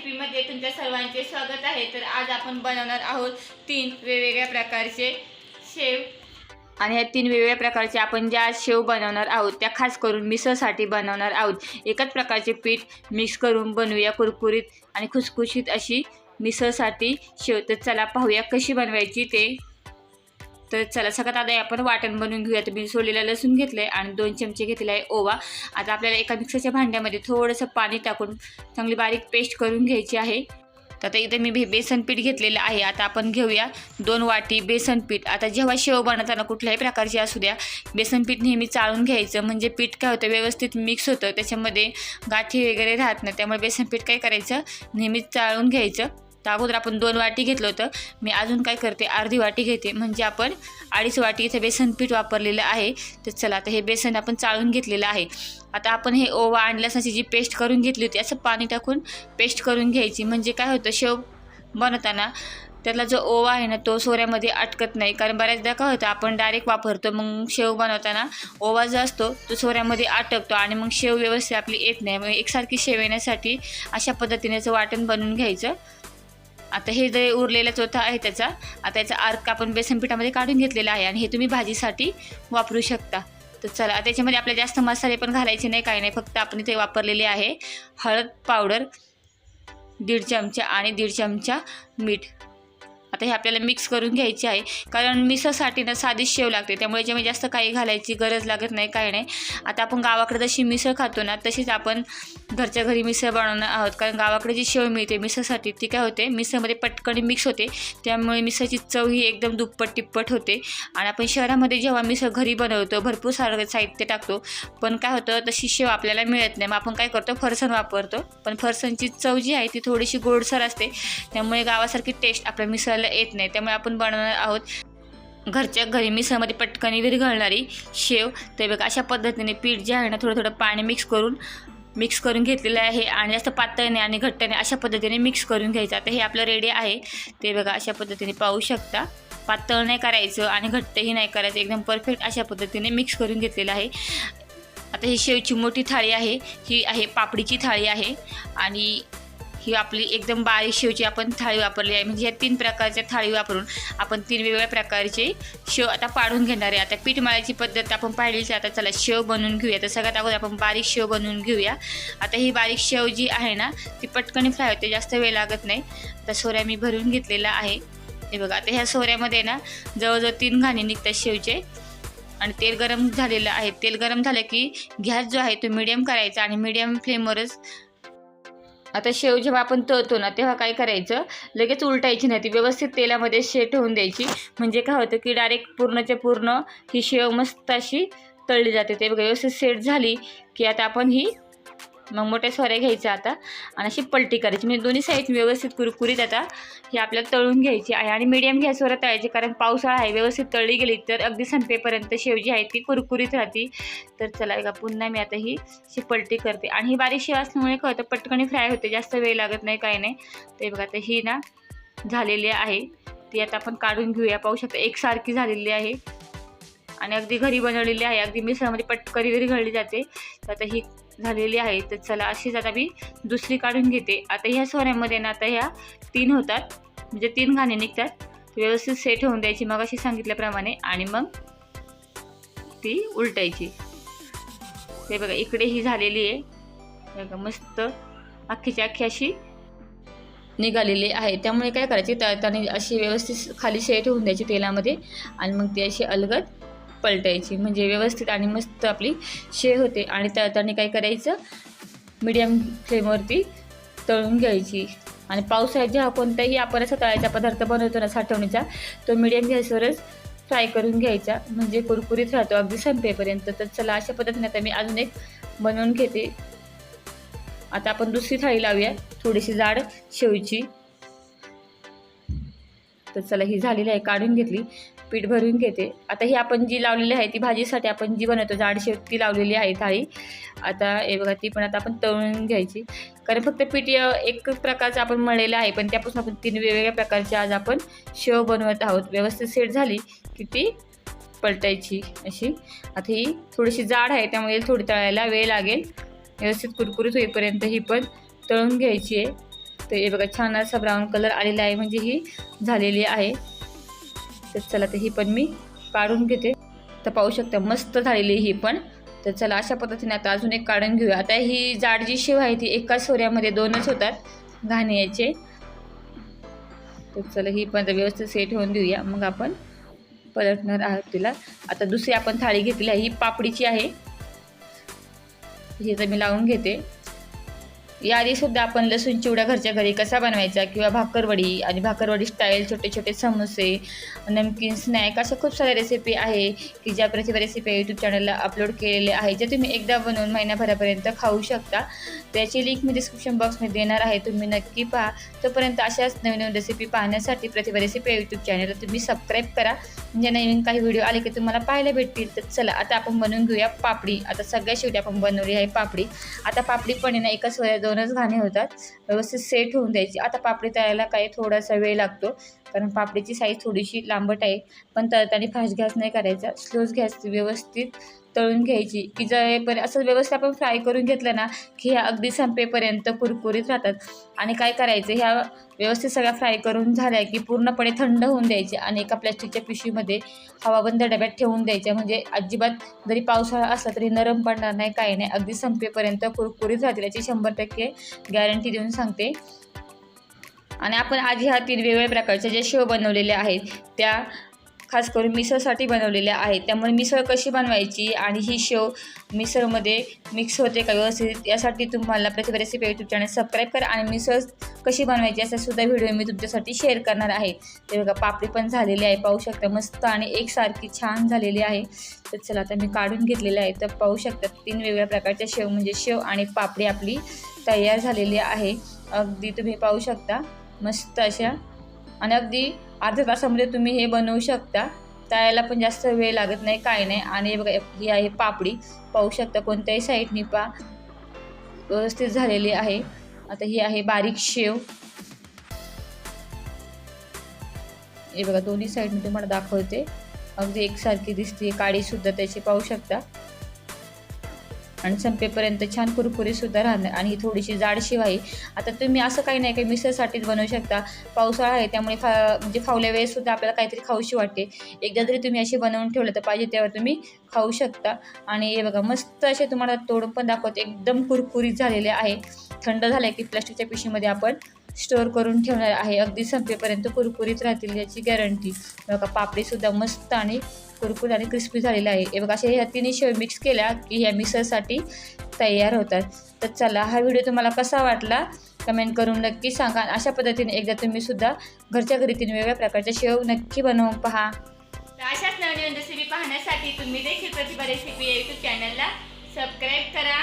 रेसिपीमध्ये तुमच्या सर्वांचे स्वागत आहे. तर आज आपण बनवणार आहोत तीन वेगवेगळ्या प्रकारचे शेव. आणि ह्या तीन वेगवेगळ्या प्रकारचे आपण ज्या शेव बनवणार आहोत त्या खास करून मिसळसाठी बनवणार आहोत. एकच प्रकारचे पीठ मिक्स करून बनवूया कुरकुरीत आणि खुसखुशीत अशी मिसळसाठी शेव. तर चला पाहूया कशी बनवायची ते. तर चला सगळ्यात आधी आपण वाटण बनवून घेऊया तर मी सोडलेलं लसूण घेतलं आहे आणि दोन चमचे घेतले आहे ओवा. आता आपल्याला एका मिक्सरच्या भांड्यामध्ये थोडंसं पाणी टाकून चांगली बारीक पेस्ट करून घ्यायची आहे. तर आता इथे मी बेसन पीठ घेतलेलं आहे. आता आपण घेऊया दोन वाटी बेसन पीठ. आता जेव्हा शेव बनवताना कुठल्याही प्रकारची असू द्या बेसन पीठ नेहमी चाळून घ्यायचं. म्हणजे पीठ काय होतं व्यवस्थित मिक्स होतं. त्याच्यामध्ये गाठी वगैरे राहत नाही. त्यामुळे बेसन पीठ काय करायचं नेहमीच चाळून घ्यायचं. तर अगोदर आपण दोन वाटी घेतलं होतं. मी अजून काय करते अर्धी वाटी घेते. म्हणजे आपण अडीच वाटी इथे बेसन पीठ वापरलेलं आहे. तर चला आता हे बेसन आपण चाळून घेतलेलं आहे. आता आपण हे ओवा आणि लसणाची जी पेस्ट करून घेतली होती असं पाणी टाकून पेस्ट करून घ्यायची. म्हणजे काय होतं शेव बनवताना त्यातला जो ओवा आहे ना तो सोऱ्यामध्ये अटकत नाही. कारण बऱ्याचदा काय होतं आपण डायरेक्ट वापरतो मग शेव बनवताना ओवा जो असतो तो सोऱ्यामध्ये अटकतो आणि मग शेव व्यवस्थित आपली येत नाही. मग एकसारखी शेव येण्यासाठी अशा पद्धतीनेचं वाटण बनवून घ्यायचं. आता हे जे उरलेला चोथा आहे त्याचा आता याचा अर्क आपण बेसन पिठामध्ये काढून घेतलेला आहे आणि हे तुम्ही भाजीसाठी वापरू शकता. तर चला त्याच्यामध्ये आपल्या जास्त मसाले पण घालायचे नाही काही नाही. फक्त आपण इथे वापरलेले आहे हळद पावडर दीड चमचा आणि दीड चमचा मीठ. आता हे आपल्याला मिक्स करून घ्यायची आहे. कारण मिसळसाठी ना साधी शेव लागते. त्यामुळे जेव्हा जास्त काही घालायची गरज लागत नाही काही नाही. आता आपण गावाकडे जशी मिसळ खातो ना तशीच आपण घरच्या घरी मिसळ बनवणार आहोत. कारण गावाकडे जी शेव मिळते मिसळसाठी ती काय होते? मिसळमध्ये पटकन मिक्स होते. त्यामुळे मिसळची चव ही एकदम दुप्पट तिप्पट होते. आणि आपण शहरामध्ये जेव्हा मिसळ घरी बनवतो भरपूर सारं साहित्य टाकतो. पण काय होतं तशी शेव आपल्याला मिळत नाही. मग आपण काय करतो? फरसण वापरतो. पण फरसणची चव जी आहे ती थोडीशी गोडसर असते. त्यामुळे गावासारखी टेस्ट आपल्या मिसळला येत नाही. त्यामुळे आपण बनवणार आहोत घरच्या घरी मिसळमध्ये पटकन विरघळणारी शेव. ते बघा अशा पद्धतीने पीठ जे आहे ना थोडं थोडं पाणी मिक्स करून मिक्स करून घेतलेलं आहे आणि जास्त पातळीने आणि घट्ट अशा पद्धतीने मिक्स करून घ्यायचं. आता हे आपलं रेडी आहे. ते बघा अशा पद्धतीने पाहू शकता. पातळ नाही करायचं आणि घट्टही नाही करायचं. एकदम परफेक्ट अशा पद्धतीने मिक्स करून घेतलेलं आहे. आता ही शेवची मोठी थाळी आहे. ही आहे पापडीची थाळी आहे. आणि ही आपली एकदम बारीक शेवची आपण थाळी वापरली आहे. म्हणजे या तीन प्रकारच्या थाळी वापरून आपण तीन वेगवेगळ्या प्रकारचे शेव आता पाडून घेणार आहे. आता पीठ मळायची पद्धत आपण पाहिलीच आता चला शेव बनवून घेऊया. तर सगळ्यात अगोदर आपण बारीक शेव बनवून घेऊया. आता ही बारीक शेव जी आहे ना ती पटकन फ्राय होते जास्त वेळ लागत नाही. आता सोऱ्या मी भरून घेतलेला आहे. हे बघा आता ह्या सोऱ्यामध्ये ना जवळजवळ तीन घाणे निघतात शेवचे. आणि तेल गरम झालेलं आहे. तेल गरम झालं की गॅस जो आहे तो मिडियम करायचा आणि मिडियम फ्लेमवरच आता शेव जेव्हा आपण तळतो ना तेव्हा काय करायचं? लगेच उलटायची नाही ती व्यवस्थित तेलामध्ये शेट होऊन द्यायची. म्हणजे काय होतं की डायरेक्ट पूर्णच्या पूर्ण ही शेव मस्त अशी तळली जाते. ते बघा व्यवस्थित सेट झाली की आता आपण ही मग मोठ्या सोऱ्या घ्यायच्या आता. आणि अशी पलटी करायची. म्हणजे दोन्ही साईड व्यवस्थित कुरकुरीत आता ही आपल्याला तळून घ्यायची आहे. आणि मीडियम गॅसवर तळायची. कारण पावसाळा आहे व्यवस्थित तळली गेली तर अगदी संपेपर्यंत शेवजी आहे ती कुरकुरीत राहते. तर चला का पुन्हा मी आता ही अशी पलटी करते. आणि ही बारीक शिव असल्यामुळे कळतं पटकन फ्राय होते. जास्त वेळ लागत नाही काही नाही. ते बघा आता ही ना झालेली आहे. ती आता आपण काढून घेऊया. पाहू शकता एकसारखी झालेली आहे. आणि अगदी घरी बनवलेली आहे. अगदी मिसळमध्ये पटकरी घरी घडली जाते. तर आता ही झालेली आहे तर चला अशीच आता मी दुसरी काढून घेते. आता ह्या सोऱ्यामध्ये ना आता ह्या तीन होतात. म्हणजे तीन घाणे निघतात. व्यवस्थित सेट होऊन द्यायची मग अशी सांगितल्याप्रमाणे. आणि मग ती उलटायची. ते बघा इकडे ही झालेली आहे. बघा मस्त अख्खीची अख्खी अशी निघालेली आहे. त्यामुळे काय करायची त्याने अशी व्यवस्थित खाली सेट होऊन द्यायची तेलामध्ये. आणि मग ती अशी अलगद पलटायची. म्हणजे व्यवस्थित आणि मस्त आपली शे होते. आणि तळताना काय करायचं? मीडियम फ्लेमवरती तळून घ्यायची. आणि पावसाळ्यात जेव्हा कोणताही आपण असा तळायचा पदार्थ बनवतो ना साठवणीचा तो मीडियम गॅसवरच फ्राय करून घ्यायचा. म्हणजे कुरकुरीत राहतो. अगदी संपेपर्यंत. तर चला अशा पद्धतीने आता मी अजून एक बनवून घेते. आता आपण दुसरी थाळी लावूया. थोडीशी जाड शेवची. तर चला ही झालेली आहे. काढून घेतली. पीठ भरून घेते. आता ही आपण जी लावलेली आहे ती भाजीसाठी आपण जी बनवतो जाड शेव ती लावलेली आहे थाळी. आता हे बघा ती पण आता आपण तळून घ्यायची. कारण फक्त पीठ एक प्रकारचं आपण मळलेलं आहे पण त्यापासून आपण तीन वेगवेगळ्या प्रकारचे आज आपण शेव बनवत आहोत. व्यवस्थित सेट झाली की ती पलटायची अशी. आता ही थोडीशी जाड आहे त्यामुळे थोडी तळायला वेळ लागेल. व्यवस्थित कुरकुरीत होईपर्यंत ही पण तळून घ्यायची आहे. तर हे बघा छान असा ब्राऊन कलर आलेला आहे म्हणजे ही झालेली आहे. तर चला तर ही पण मी काढून घेते. तर पाहू शकता मस्त झालेली ही पण. तर चला अशा पद्धतीने आता अजून एक काढून घेऊया. आता ही जाड जी शिव आहे ती एकाच सोऱ्यामध्ये दोनच होतात घाणे याचे. तर चला ही पण आता व्यवस्थित सेट होऊन देऊया. मग आपण पलटणार आहोत तिला. आता दुसरी आपण थाळी घेतली आहे ही पापडीची आहे. ही तर मी लावून घेते. यादीसुद्धा आपण लसूण चिवडा घरच्या घरी कसा बनवायचा किंवा भाकरवडी आणि भाकरवडी स्टाईल छोटे छोटे समोसे नमकीन स्नॅक अशा खूप साऱ्या रेसिपी आहे की ज्या प्रतिभा रेसिपी यूट्यूब चॅनलला अपलोड केलेले आहे जे तुम्ही एकदा बनवून महिन्याभरापर्यंत खाऊ शकता. त्याची लिंक मी डिस्क्रिप्शन बॉक्समध्ये देणार आहे तुम्ही नक्की पहा. तोपर्यंत अशाच नवीन नवीन रेसिपी पाहण्यासाठी प्रतिभा रेसिपी यूट्यूब चॅनलला तुम्ही सबस्क्राईब करा. म्हणजे नवीन काही व्हिडिओ आले की तुम्हाला पाहायला भेटतील. तर चला आता आपण बनवून घेऊया पापडी. आता सगळ्या शेवटी आपण बनवली आहे पापडी. आता पापडी पण ना एकाच वेळेला दोनच घाणे होतात. व्यवस्थित सेट होऊन द्यायची. आता पापडी तळायला काही थोडासा वेळ लागतो. कारण पापडीची साईज थोडीशी लांबट आहे. पण तळताना फास्ट गॅस नाही करायचा. स्लोच गॅस व्यवस्थित तळून घ्यायची. की जर असं व्यवस्थित आपण फ्राय करून घेतलं ना की ह्या अगदी संपेपर्यंत कुरकुरीत राहतात. आणि काय करायचं ह्या व्यवस्थित सगळ्या फ्राय करून झाल्या की पूर्णपणे थंड होऊन द्यायचे आणि एका प्लॅस्टिकच्या पिशवीमध्ये हवाबंद डब्यात ठेवून द्यायच्या. म्हणजे अजिबात जरी पावसाळा असला तरी नरम पडणार नाही काही नाही. अगदी संपेपर्यंत कुरकुरीत राहतील याची शंभर टक्के गॅरंटी देऊन सांगते. आणि आपण आधी ह्या तीन वेगवेगळ्या प्रकारच्या ज्या शेव बनवलेल्या आहेत त्या खास करून मिसळसाठी बनवलेल्या आहेत. त्यामुळे मिसळ कशी बनवायची आणि ही शेव मिसळमध्ये मिक्स होते का व्यवस्थित यासाठी तुम्हाला Pratibha recipe YouTube channel subscribe करा आणि मिसळ कशी बनवायची असा सुद्धा व्हिडिओ मी तुमच्यासाठी शेअर करणार आहे. ते बघा पापडी पण झालेली आहे पाहू शकता मस्त आणि एकसारखी छान झालेली आहे. तर चला आता मी काढून घेतलेलं आहे. तर पाहू शकता तीन वेगवेगळ्या प्रकारच्या शेव म्हणजे शेव आणि पापडी आपली तयार झालेली आहे. अगदी तुम्ही पाहू शकता मस्त अशा आणि अगदी अर्ध्या तासामध्ये म्हणजे तुम्ही हे बनवू शकता. तळायला पण जास्त वेळ लागत नाही काय नाही. आणि हे बघा ही आहे पापडी. पाहू शकता कोणत्याही साईडनी पा व्यवस्थित झालेली आहे. आता ही आहे बारीक शेव. हे बघा दोन्ही साईडने तुम्हाला दाखवते. अगदी एकसारखी दिसते काळीसुद्धा त्याची पाहू शकता. आणि संपेपर्यंत छान कुरकुरी सुद्धा राहणार आणि ही थोडीशी जाडशी व्हाई आहे आता तुम्ही असं काही नाही काही मिसळसाठीच बनवू शकता. पावसाळा आहे त्यामुळे फा म्हणजे फावल्या वेळेससुद्धा आपल्याला काहीतरी खाऊशी वाटते. एकदा जरी तुम्ही अशी बनवून ठेवलं तर पाहिजे तेव्हा तुम्ही खाऊ शकता. आणि हे बघा मस्त असे तुम्हाला तोडून पण दाखवते एकदम कुरकुरीत झालेले आहे. थंड झाले की प्लास्टिकच्या पिशवीमध्ये आपण स्टोअर करून ठेवणार आहे. अगदी संपेपर्यंत कुरकुरीत राहतील याची गॅरंटी. बघा पापडीसुद्धा मस्त आणि कुरकुर आणि क्रिस्पी झालेला आहे. हे बघा असे ह्या तिन्ही शेव मिक्स केल्या की ह्या मिसळसाठी तयार होतात. तर चला हा व्हिडिओ तुम्हाला कसा वाटला? कमेंट करून नक्की सांगा. अशा पद्धतीने एकदा तुम्ही सुद्धा घरच्या घरी तीन वेगळ्या प्रकारच्या शेव नक्की बनवून पहा. तर अशाच नवनवीन रेसिपी पाहण्यासाठी तुम्ही देखील प्रतिभा रेसिपी यूट्यूब चॅनलला सबस्क्राईब करा.